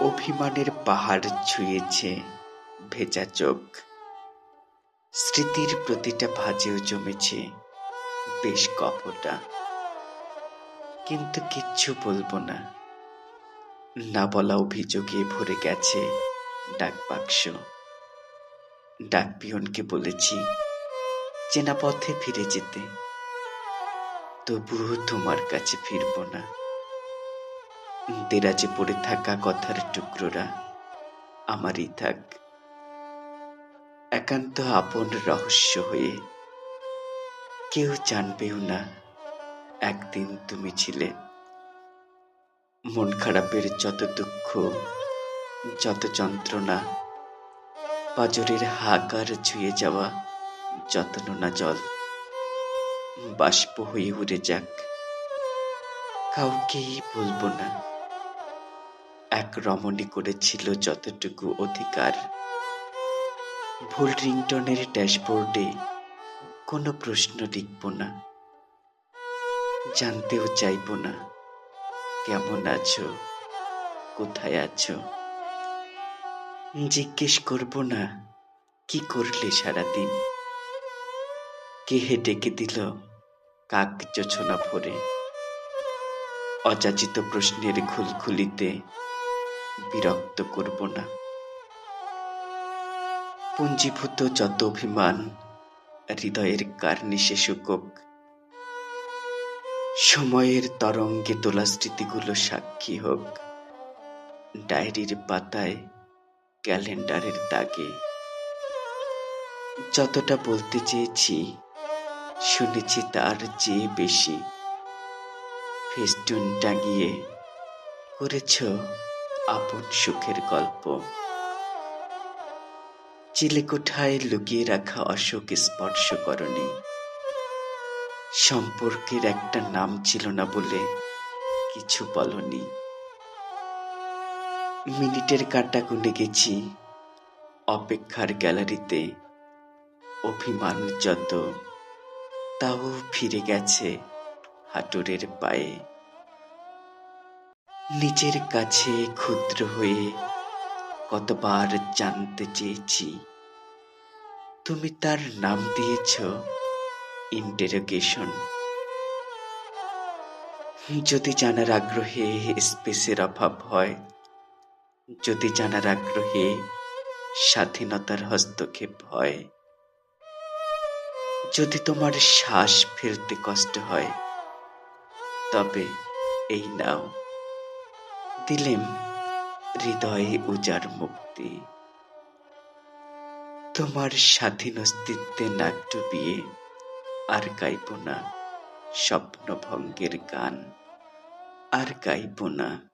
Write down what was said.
অভিমানের পাহাড় ছুঁয়েছে ভেজা চোখ। স্মৃতির প্রতিটা ভাজেও জমেছে বেশ কপটা। কিন্তু কিচ্ছু বলব না। না বলা অভিযোগে ভরে গেছে ডাক বাক্স। ডাক পিয়নকে বলেছি, চেনা পথে ফিরে যেতে। তবুও তোমার কাছে ফিরব না। দেরাজে পড়ে থাকা কথার টুকরোরা আমারই থাক। একান্ত আপন রহস্য হয়ে কেউ জানবেও না একদিন তুমি ছিলে। মন খারাপের যত দুঃখ, যত যন্ত্রণা, পাজরের হাকার ছুঁয়ে যাওয়া যত নোনা জল, বাষ্প হয়ে উড়ে যাক। কাউকেই বলব না। এক রমণী করেছিল যতটুকু অধিকার। ভুল রিংটনের ড্যাশবোর্ডে কোনো প্রশ্ন লিখব না। জানতেও চাইব না, কেমন আছো, কোথায় আছো? জিজ্ঞেস করব না, কি করলে সারাদিন? কে হে ডেকে দিল কাক যোছনা ভরে? অযাচিত প্রশ্নের খুলখুলিতে বিরক্ত করব না। পুঞ্জীভূত যত অভিমান, হৃদয়ের কার্নিশে শুকক সময়ের তরঙ্গে তোলা স্মৃতিগুলো সাক্ষী হোক। ডায়েরির পাতায়, ক্যালেন্ডারের দাগে। যতটা বলতে চেয়েছি, শুনেছি তার চেয়ে বেশি। ফেস্টুন টাঙিয়ে, করেছ আপন সুখের গল্প। চিলেকোঠায় লুকিয়ে রাখা অশোক স্পর্শ করনি সম্পর্কের একটা নাম ছিল না বলে কিছু বলনি। মিনিটের কাটা গুনে গেছি, অপেক্ষার গ্যালারিতে। অভিমান যত, তাও ফিরে গেছে হাটুরের পায়ে। নিজের কাছে ক্ষুদ্র হয়ে কতবার জানতে চেয়েছি। তুমি তার নাম দিয়েছ ইন্টারোগেশন যদি জানার আগ্রহে স্পেসের অভাব হয়, যদি জানার আগ্রহে স্বাধীনতার হস্তক্ষেপ হয়, যদি তোমার শ্বাস ফেলতে কষ্ট হয়, তবে এই নাও। দিলেম হৃদয়ে উজার মুক্তি। তোমার স্বাধীন অস্তিত্বে নাক ডুবিয়ে আর গাইব না স্বপ্নভঙ্গের গান, আর গাইব না।